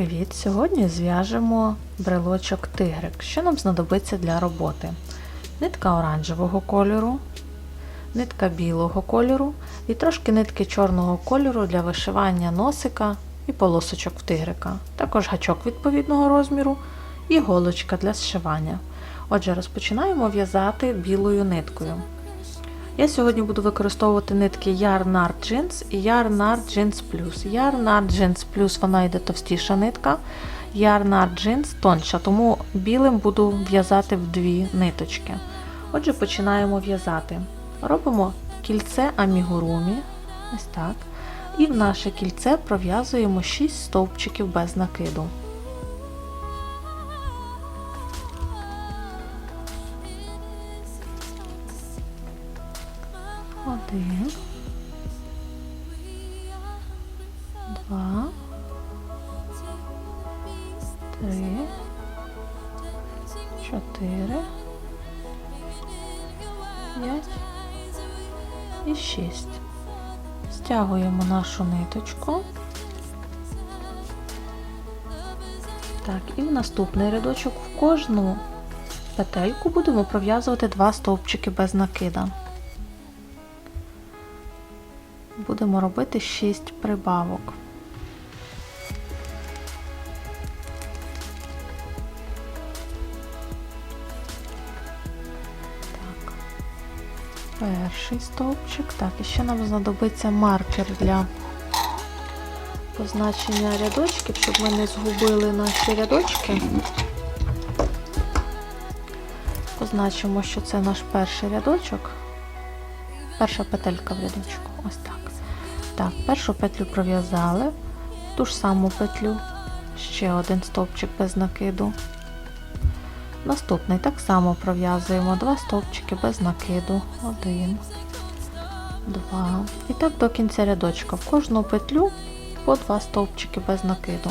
Привіт! Сьогодні зв'яжемо брелочок тигрик. Що нам знадобиться для роботи? Нитка оранжевого кольору, нитка білого кольору і трошки нитки чорного кольору для вишивання носика і полосочок в тигрика. Також гачок відповідного розміру і голочка для зшивання. Отже, розпочинаємо в'язати білою ниткою. Я сьогодні буду використовувати нитки Yarn Art Jeans і Yarn Art Jeans Plus. Yarn Jeans Plus вона йде товстіша нитка, Yarn Art Jeans тонша, тому білим буду в'язати в дві ниточки. Отже, починаємо в'язати. Робимо кільце амігурумі, ось так. І в наше кільце пров'язуємо 6 стовпчиків без накиду. Один, два, три, чотири, п'ять і шість. Стягуємо нашу ниточку. Так, і в наступний рядочок в кожну петельку будемо пров'язувати два стовпчики без накида. Будемо робити 6 прибавок. Так. Перший стовпчик. Так, і ще нам знадобиться маркер для позначення рядочків, щоб ми не згубили наші рядочки. Позначимо, що це наш перший рядочок. Перша петелька в рядочку. Так. Першу петлю пров'язали, ту ж саму петлю, ще один стовпчик без накиду. Наступний так само пров'язуємо два стовпчики без накиду. Один, два. І так до кінця рядочка. В кожну петлю по два стовпчики без накиду.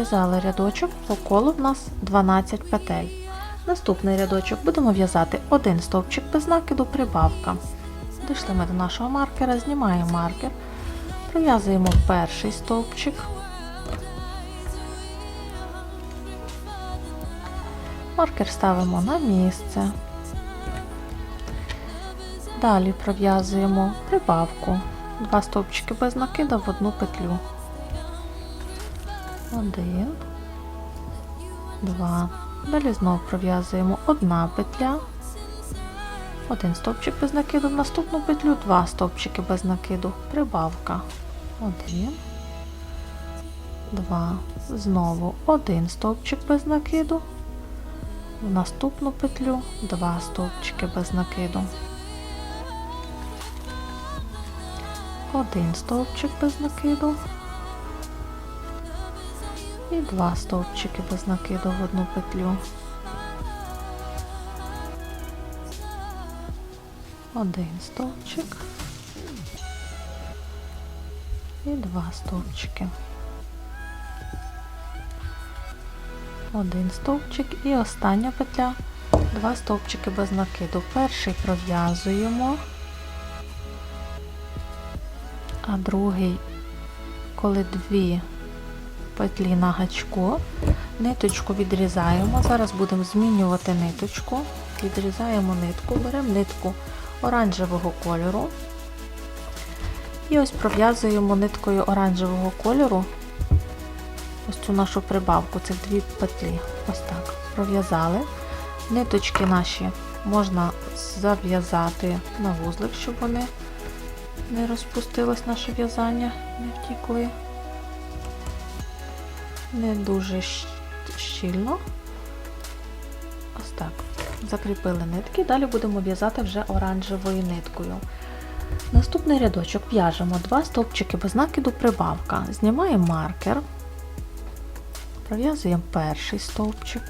Пров'язали рядочок, по колу в нас 12 петель. Наступний рядочок будемо в'язати один стовпчик без накиду прибавка. Дійшли ми до нашого маркера, знімаємо маркер, пров'язуємо перший стовпчик. Маркер ставимо на місце. Далі пров'язуємо прибавку. Два стовпчики без накида в одну петлю. Один, два. Далі знову пров'язуємо одна петля, один стовпчик без накиду, в наступну петлю два стовпчики без накиду, прибавка. Один, два. Знову один стовпчик без накиду, в наступну петлю два стовпчики без накиду. Один стовпчик без накиду. І два стовпчики без накиду в одну петлю. Один стовпчик і два стовпчики. Один стовпчик і остання петля, два стовпчики без накиду. Перший пров'язуємо, а другий, коли дві петлі на гачку, ниточку відрізаємо. Зараз будемо змінювати ниточку, відрізаємо нитку, беремо нитку оранжевого кольору. І ось пров'язуємо ниткою оранжевого кольору ось цю нашу прибавку, цих дві петлі. Ось так. Пров'язали. Ниточки наші можна зав'язати на вузлик, щоб вони не розпустилось наше в'язання, не втікли не дуже щільно. Ось так. Закріпили нитки, далі будемо в'язати вже оранжевою ниткою. Наступний рядочок в'яжемо два стовпчики без накиду прибавка. Знімаємо маркер, пров'язуємо перший стовпчик,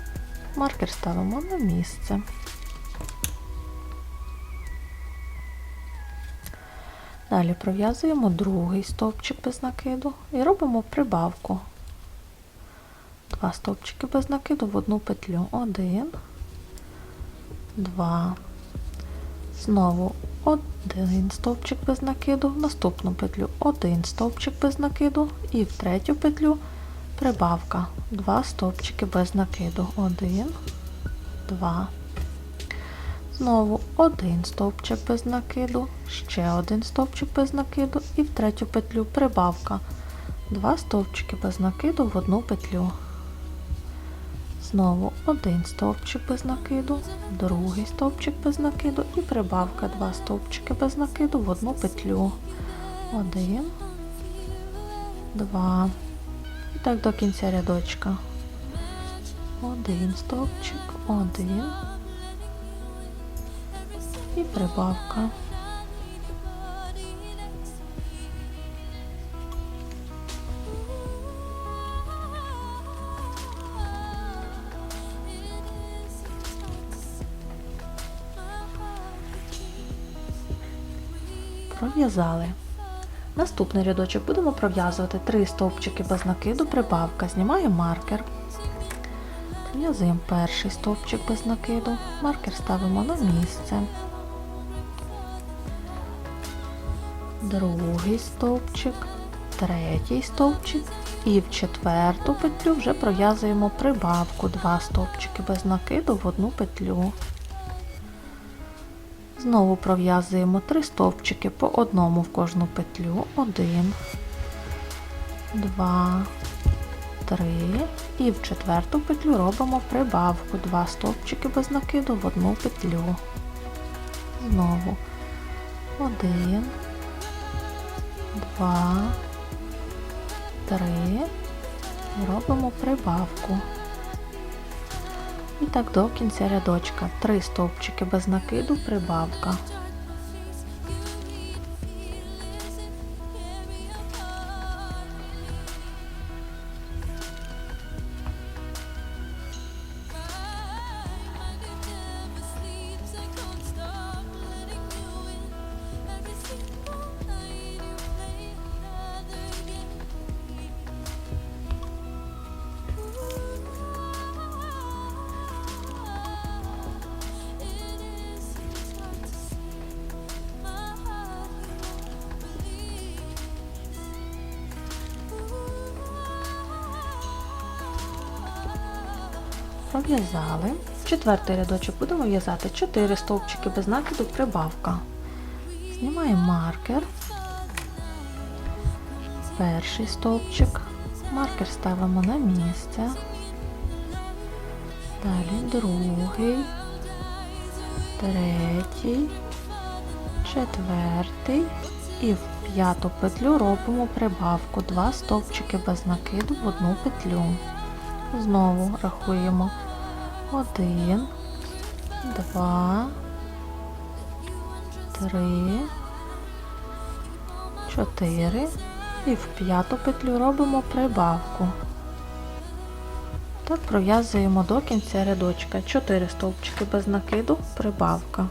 маркер ставимо на місце. Далі пров'язуємо другий стовпчик без накиду і робимо прибавку. Два стовпчики без накиду в одну петлю. Один, два. Знову один стовпчик без накиду, в наступну петлю один стовпчик без накиду і в третю петлю прибавка. Два стовпчики без накиду. Один, два. Знову один стовпчик без накиду, ще один стовпчик без накиду і в третю петлю прибавка. Два стовпчики без накиду в одну петлю. Знову один стовпчик без накиду, другий стовпчик без накиду і прибавка. Два стовпчики без накиду в одну петлю. Один, два. І так до кінця рядочка. Один стовпчик, один і прибавка. Пров'язали. Наступний рядочок будемо пров'язувати три стовпчики без накиду, прибавка. Знімаємо маркер. Пров'язуємо перший стовпчик без накиду, маркер ставимо на місце. Другий стовпчик, третій стовпчик і в четверту петлю вже пров'язуємо прибавку. Два стовпчики без накиду в одну петлю. Знову пров'язуємо три стовпчики по одному в кожну петлю. Один, два, три. І в четверту петлю робимо прибавку. Два стовпчики без накиду в одну петлю. Знову один, два, три. І робимо прибавку. І так до кінця рядочка. Три стовпчики без накиду, прибавка. Пров'язали. Четвертий рядочок будемо в'язати 4 стовпчики без накиду, прибавка. Знімаємо маркер. Перший стовпчик. Маркер ставимо на місце. Далі другий, третій, четвертий і в п'яту петлю робимо прибавку. Два стовпчики без накиду в одну петлю. Знову рахуємо один, два, три, чотири і в п'яту петлю робимо прибавку. Так пров'язуємо до кінця рядочка. 4 стовпчики без накиду, прибавка.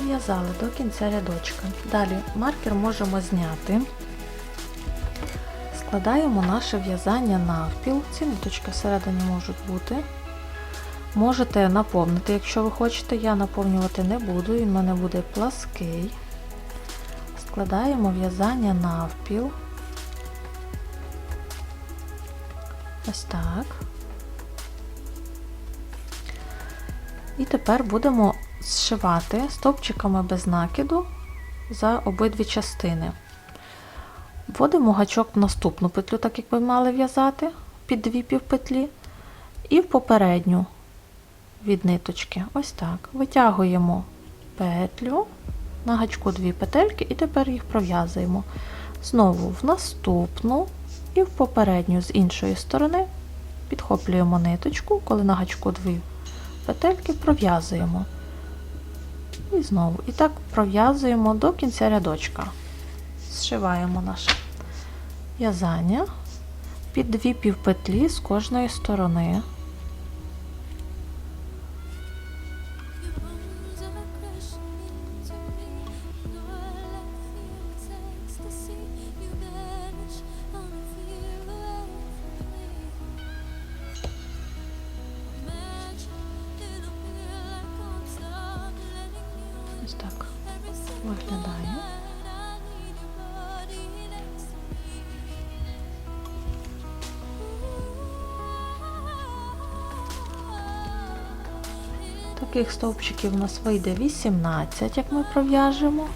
Пров'язали до кінця рядочка. Далі маркер можемо зняти. Складаємо наше в'язання навпіл. Ці ниточки всередині можуть бути. Можете наповнити, якщо ви хочете. Я наповнювати не буду, він в мене буде плаский. Складаємо в'язання навпіл. Ось так. І тепер будемо зшивати стовпчиками без накиду за обидві частини. Вводимо гачок в наступну петлю, так як ви мали в'язати під дві півпетлі, і в попередню від ниточки. Ось так. Витягуємо петлю, на гачку дві петельки, і тепер їх пров'язуємо. Знову в наступну і в попередню з іншої сторони підхоплюємо ниточку, коли на гачку дві петельки пров'язуємо. І знову. І так пров'язуємо до кінця рядочка. Зшиваємо наше в'язання під дві півпетлі з кожної сторони. Таких стовпчиків у нас вийде 18, як ми пров'яжемо.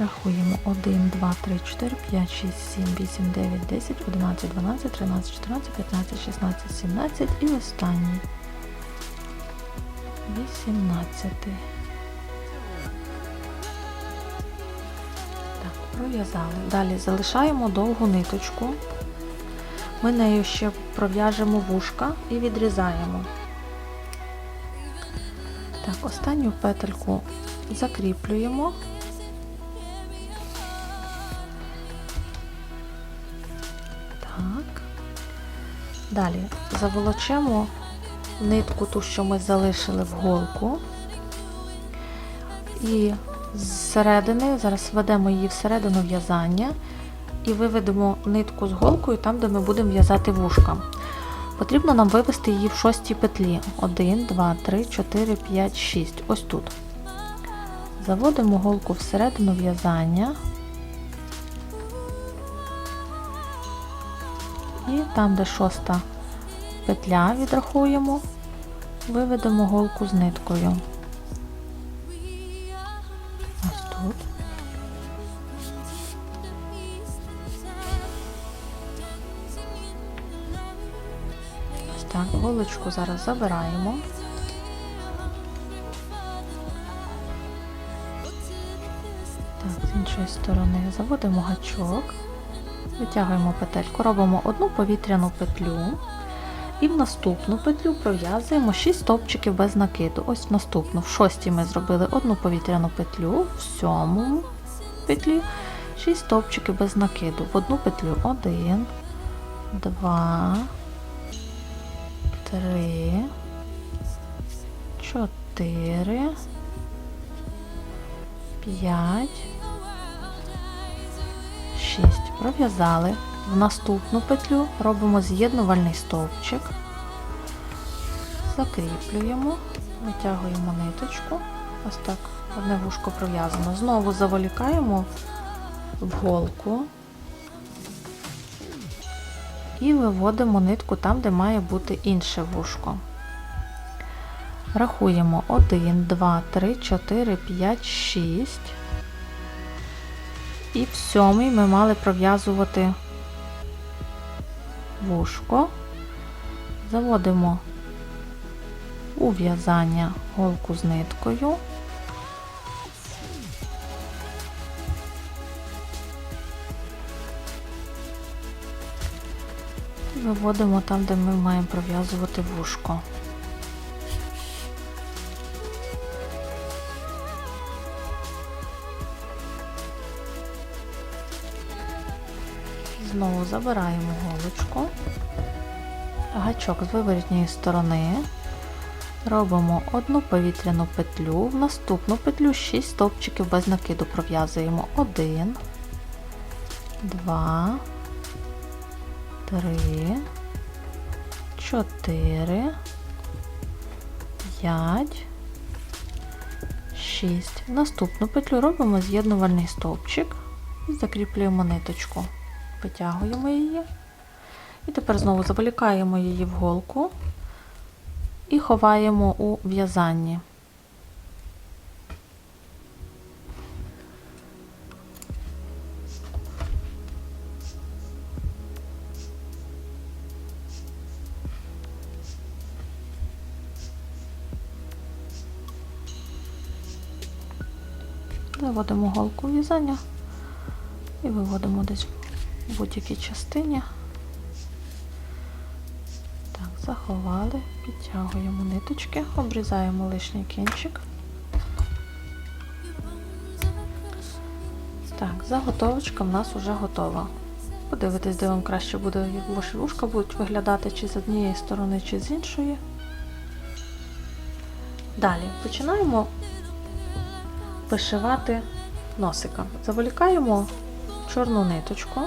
Рахуємо 1, 2, 3, 4, 5, 6, 7, 8, 9, 10, 11, 12, 13, 14, 15, 16, 17 і останній. 18. Так, пров'язали. Далі залишаємо довгу ниточку. Ми нею ще пров'яжемо вушка і відрізаємо. Так, останню петельку закріплюємо. Далі заволочемо нитку, ту, що ми залишили в голку. І зсередини, зараз введемо її всередину в'язання і виведемо нитку з голкою там, де ми будемо в'язати вушка. Потрібно нам вивести її в шостій петлі. 1, 2, 3, 4, 5, 6. Ось тут. Заводимо голку всередину в'язання. І там, де шоста петля відрахуємо, виведемо голку з ниткою. Ось тут. Ось так, голочку зараз забираємо. Так, з іншої сторони заводимо гачок, витягуємо петельку, робимо одну повітряну петлю. І в наступну петлю пров'язуємо 6 стовпчиків без накиду. Ось в наступну, в шостій ми зробили одну повітряну петлю, в сьомому петлі 6 стовпчиків без накиду. В одну петлю 1, 2, 3, 4, 5, 6. Пров'язали. В наступну петлю робимо з'єднувальний стовпчик, закріплюємо, витягуємо ниточку, ось так, одне вушко пров'язано. Знову заволікаємо в голку і виводимо нитку там, де має бути інше вушко. Рахуємо 1, 2, 3, 4, 5, 6. І в сьомий ми мали пров'язувати вушко, заводимо у в'язання голку з ниткою. Виводимо там, де ми маємо пров'язувати вушко. Забираємо голочку, гачок з виворітньої сторони, робимо одну повітряну петлю, в наступну петлю 6 стовпчиків без накиду пров'язуємо 1, 2, 3, 4, 5, 6. Наступну петлю робимо з'єднувальний стовпчик і закріплюємо ниточку. Витягуємо її. І тепер знову заволікаємо її в голку і ховаємо у в'язанні. Заводимо голку в'язання і виводимо десь в будь-якій частині. Так, заховали, підтягуємо ниточки, обрізаємо лишній кінчик. Так, заготовочка в нас вже готова. Подивитись, де вам краще буде, як ваші вушка будуть виглядати чи з однієї сторони, чи з іншої. Далі починаємо вишивати носика. Заволікаємо чорну ниточку.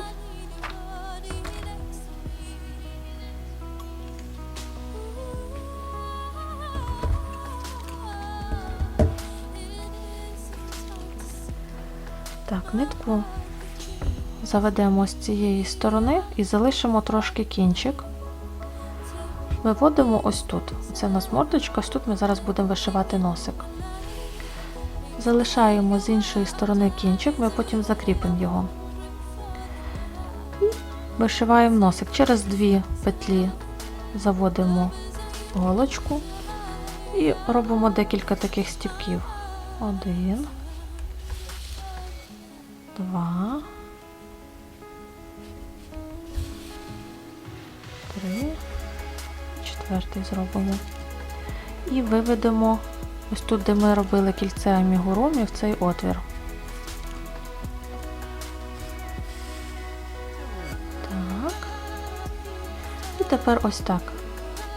Заведемо з цієї сторони і залишимо трошки кінчик. Виводимо ось тут. Це у нас мордочка, ось тут ми зараз будемо вишивати носик. Залишаємо з іншої сторони кінчик, ми потім закріпимо його. Вишиваємо носик. Через дві петлі заводимо голочку і робимо декілька таких стіпків. Один, два, три, четвертий зробимо. І виведемо ось тут, де ми робили кільце амігурумі, в цей отвір. Так. І тепер ось так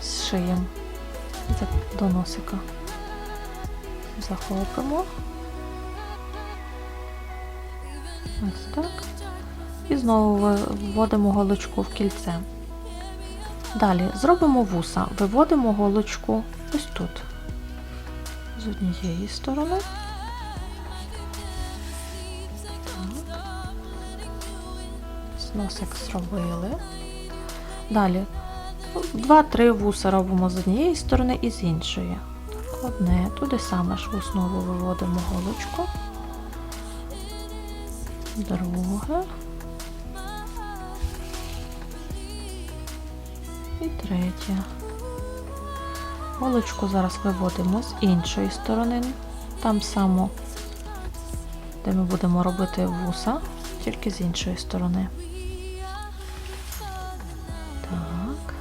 зшиємо до носика. Захопимо. Ось так. І знову вводимо голочку в кільце. Далі зробимо вуса. Виводимо голочку ось тут. З однієї сторони. Так. Носик зробили. Далі два-три вуса робимо з однієї сторони і з іншої. Одне, туди саме ж в основу виводимо голочку. Друге. І третє. Голочку зараз виводимо з іншої сторони. Там само, де ми будемо робити вуса, тільки з іншої сторони. Так.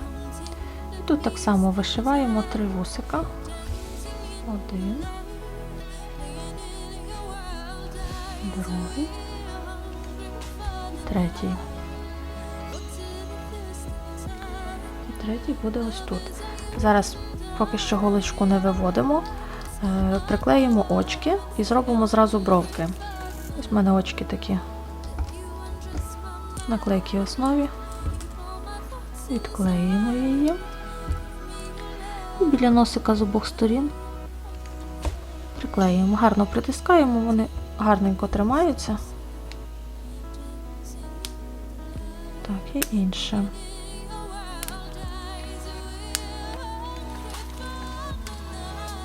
І тут так само вишиваємо три вусика. Один. Другий. Третій. Третій буде ось тут. Зараз поки що голочку не виводимо, е, приклеїмо очки і зробимо зразу бровки. Ось в мене очки такі на клейкій основі. Відклеїмо її. І біля носика з обох сторін приклеїмо. Гарно притискаємо, вони гарненько тримаються. Так, і інше.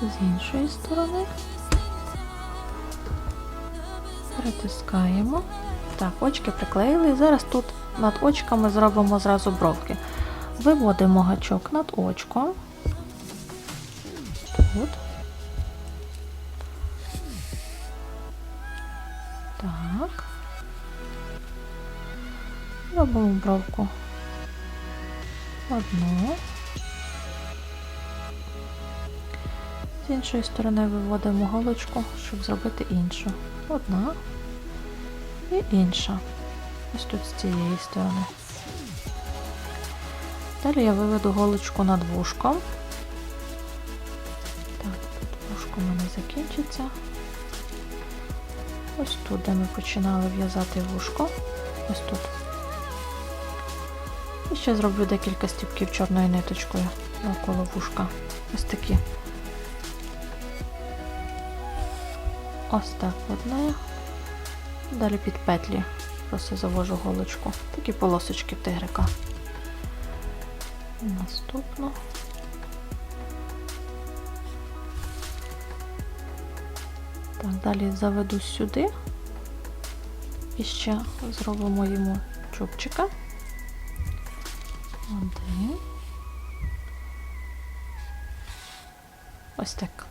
З іншої сторони. Притискаємо. Так, очки приклеїли. І зараз тут над очками зробимо зразу бровки. Виводимо гачок над очком. Тут. Так. Робимо бровку. одну. З іншої сторони виводимо голочку, щоб зробити іншу. Одна і інша. Ось тут з цієї сторони. Далі я виведу голочку над вушком. Так, тут вушко в мене закінчиться. Ось тут, де ми починали в'язати вушко. Ось тут. І ще зроблю декілька стіпків чорною ниточкою навколо вушка. Ось такі. Ось так одне. Далі під петлі просто завожу голочку. Такі полосочки тигрика. Наступну. Так, далі заведу сюди. І ще зробимо йому чубчика. Один. Ось так.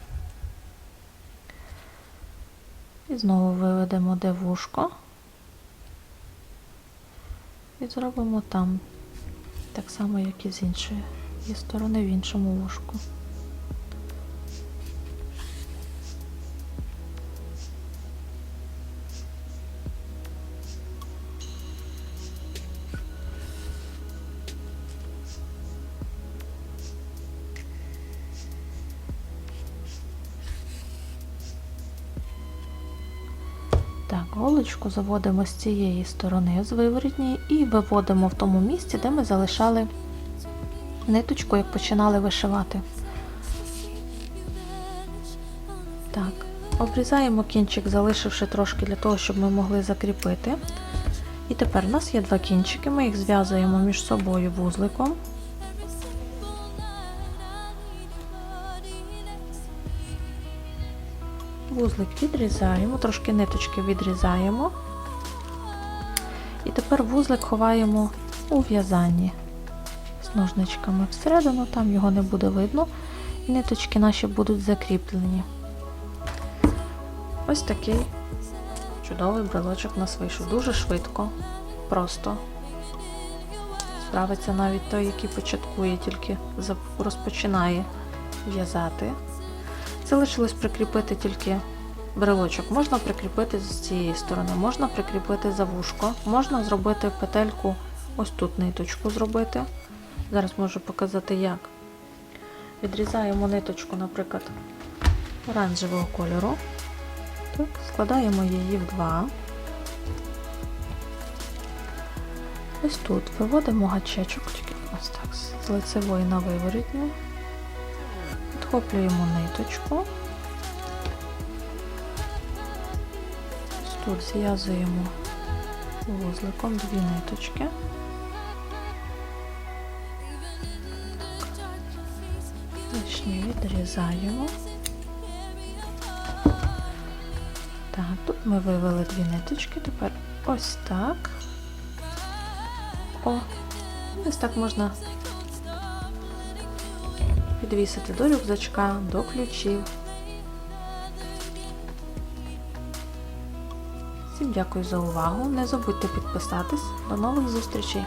І знову виведемо де вушко. І зробимо там так само, як і з іншої зі сторони в іншому вушку. Так, голочку заводимо з цієї сторони, з виворітньої, і виводимо в тому місці, де ми залишали ниточку, як починали вишивати. Так, обрізаємо кінчик, залишивши трошки для того, щоб ми могли закріпити. І тепер у нас є два кінчики, ми їх зв'язуємо між собою вузликом. Вузлик відрізаємо, трошки ниточки відрізаємо. І тепер вузлик ховаємо у в'язанні з ножничками всередину, там його не буде видно, і ниточки наші будуть закріплені. Ось такий чудовий брелочок у нас вийшов. Дуже швидко, просто. Справиться навіть той, який початкує, тільки розпочинає в'язати. Залишилось прикріпити тільки брелочок. Можна прикріпити з цієї сторони, можна прикріпити за вушко, можна зробити петельку, ось тут ниточку зробити. Зараз можу показати як. Відрізаємо ниточку, наприклад, оранжевого кольору. Так, складаємо її в два. Ось тут виводимо гачечок, тільки ось так, з лицевої на виворітню. Підхоплюємо ниточку. Тут зв'язуємо вузликом дві ниточки. Лишні відрізаємо. Так, тут ми вивели дві ниточки, тепер ось так. О, ось так можна підвісити до рюкзачка, до ключів. Всім дякую за увагу. Не забудьте підписатись. До нових зустрічей!